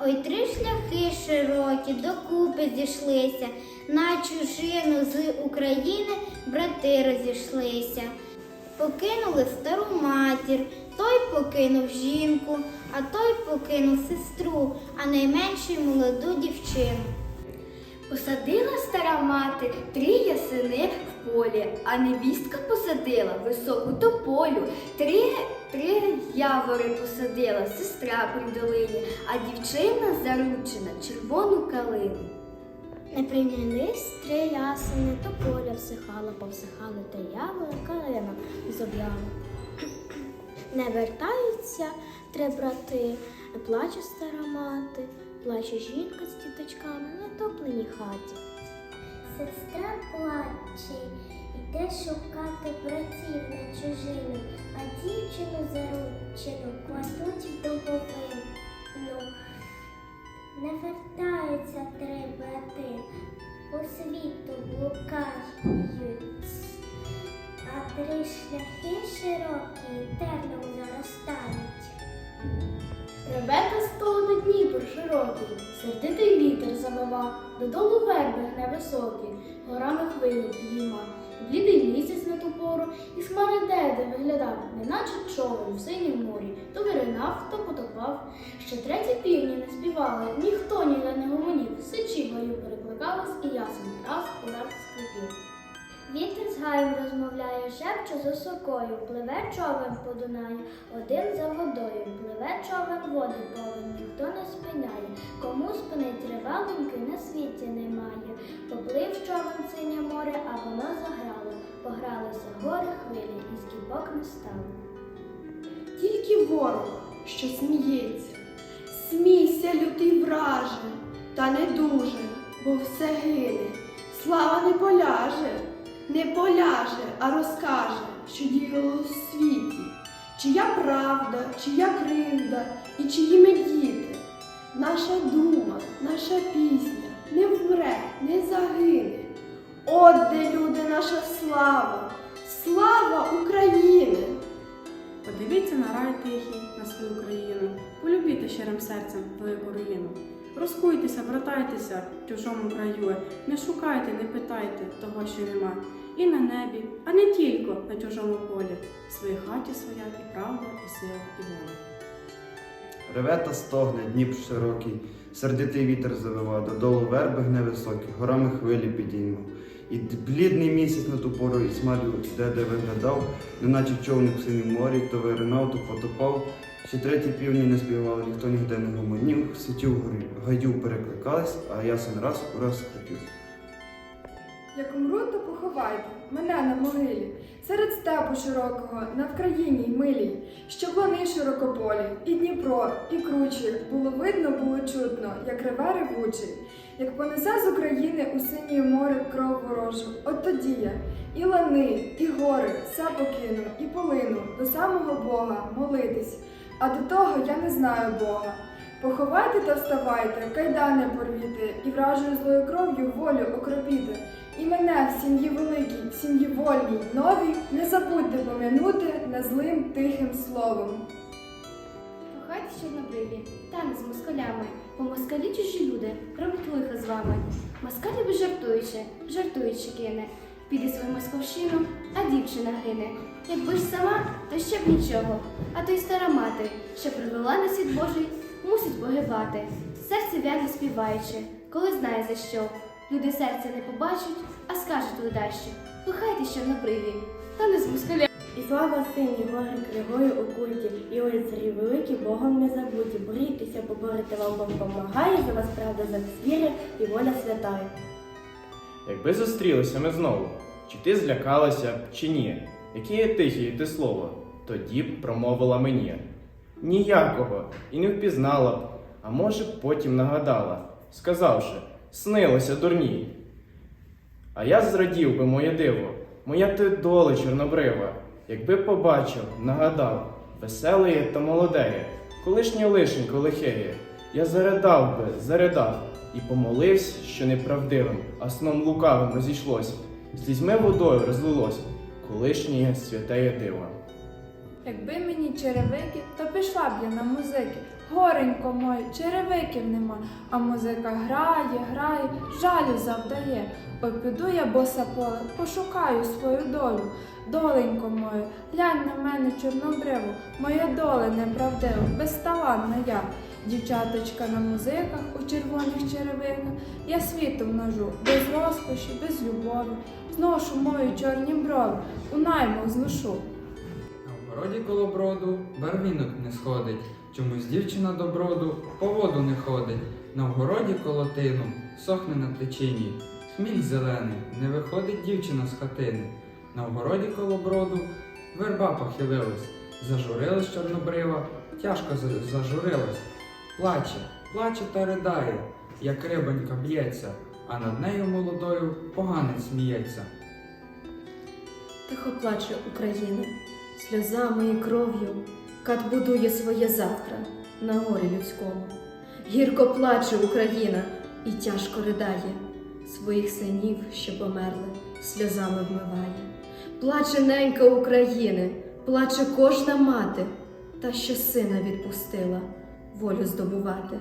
Ой, три шляхи широкі докупи зійшлися, на чужину з України брати розійшлися. Покинули стару матір, той покинув жінку, а той покинув сестру, а найменший молоду дівчину. Посадила стара мати три ясени в полі, а невістка посадила високу тополю. Три, три явори посадила сестра при долині, а дівчина заручена червону калину. Не прийнялись три ясени, то поля всихала, повсихали та явора, калина зоб'яла. Не вертаються три брати, плаче стара мати, плаче жінка з діточками на топленій хаті. Сестра плаче, іде шукати братів на чужину, а дівчину заручену кладуть в домовину. Не вертаються три брати, по світу блукають, а три шляхи широкі терном заростають. Ребека на Дніпр широкий, сердитий вітер завива, додолу верби гне високі, горами хвилю підійма. Блідий місяць на ту пору, і хмари деде виглядав, неначе човен в синім морі, то виринав, то потопав. Ще треті півні не співали, ніхто ні не шепче з осокою, пливе човен по Дунаю, один за водою, пливе човен води повен, ніхто не спиняє, кому спинить реваленьки на світі немає. Поплив човен синє море, а воно заграло, погралися гори хвилі, і скіпок не стало. Тільки ворог, що сміється. Смійся, лютий враже, та не дуже, бо все гине. Слава не поляже, не поляже, а розкаже, що діяло у світі. Чия правда, чия кривда і чиї ми діти. Наша дума, наша пісня не вмре, не загине. От де люди, наша слава, слава України! Подивіться на рай тихий, на свою країну, полюбіте щирим серцем велику руїну. Розкуйтеся, братайтеся в чужому краю, не шукайте, не питайте того, що нема. І на небі, а не тільки на чужому полі. В своїй хаті своя і правда, і сила, і воля. Реве та стогне, Дніп широкий, сердитий вітер завива, додолу верби гневисокі, горами хвилі підіймав. І блідний місяць на ту пору і смалю, де де виглядав, неначе човник в синім морі, то виринав, то потопав. Ще треті півні не співали, ніхто ніде не гомонів, сидів горі, гаю перекликались, а ясен раз у раз скрипів. Як умру, то поховайте мене на могилі, серед степу широкого, на Вкраїні й милій, щоб вони широкополі, і Дніпро, і кручі, було видно, було чутно, як реве ревучий, як понесе з України у синє море кров ворожу. От тоді я і лани, і гори, все покину, і полину до самого Бога молитись. А до того я не знаю Бога. Поховайте та вставайте, кайдани порвіти, і вражою злою кров'ю волю окропіти. І мене в сім'ї великій, в сім'ї вольній, новій, не забудьте пом'янути незлим тихим словом. Кохайте та не з москалями, бо москалі чужі люди роблять лихо з вами. Москаль жартуючи, жартуючи кине. Піде свою московщину, а дівчина гине. Якби ж сама, то ще б нічого. А то й стара мати, що привела на світ Божий, мусить погибати. Серце в'яне співаючи, коли знає за що. Люди серця не побачать, а скажуть ледащо. Кохайте чорнобриві, та не з москаля. Слава сині гори кривою окуті, і лицарі великі Богом не забуті. Борітеся, поборете вам Бог помагає, за вас правда завіри і воля святає. Якби зустрілися ми знову, чи ти злякалася чи ні? Яке є тихе ти слово, тоді б промовила мені. Ніякого, і не впізнала б, а може б потім нагадала, сказавши, снилося дурній. А я зрадів би моє диво, моя ти доля чорнобрива, якби побачив, нагадав, веселеє та молодеє, колишнє лишенько лихеє, я заридав би, заридав, і помолився, що неправдивим, а сном лукавим розійшлося, слізьми водою розлилось, колишнє святеє диво. Якби мені черевики, то пішла б я на музики. Горенько моє, черевиків нема, а музика грає, грає, жалю завдає. Ой, піду я боса поле, пошукаю свою долю. Доленько моє, глянь на мене чорнобриву, моя доля неправдива, безталанна я. Дівчаточка на музиках у червоних черевиках, я світу множу, без розкоші, без любові, зношу мої чорні брови, у наймах зношу. На вгороді коло броду барвінок не сходить, чомусь дівчина до броду по воду не ходить. На вгороді коло тину сохне на течині, хміль зелений, не виходить дівчина з хатини. На вгороді коло броду верба похилилась, зажурилась чорнобрива, тяжко за- зажурилась. Плаче, плаче та ридає, як рибонька б'ється, а над нею молодою поганець сміється. Тихо плаче Україна, сльозами і кров'ю, кат будує своє завтра на горі людському. Гірко плаче Україна і тяжко ридає, своїх синів, що померли, сльозами вмиває. Плаче ненька України, плаче кожна мати, та що сина відпустила волю здобувати.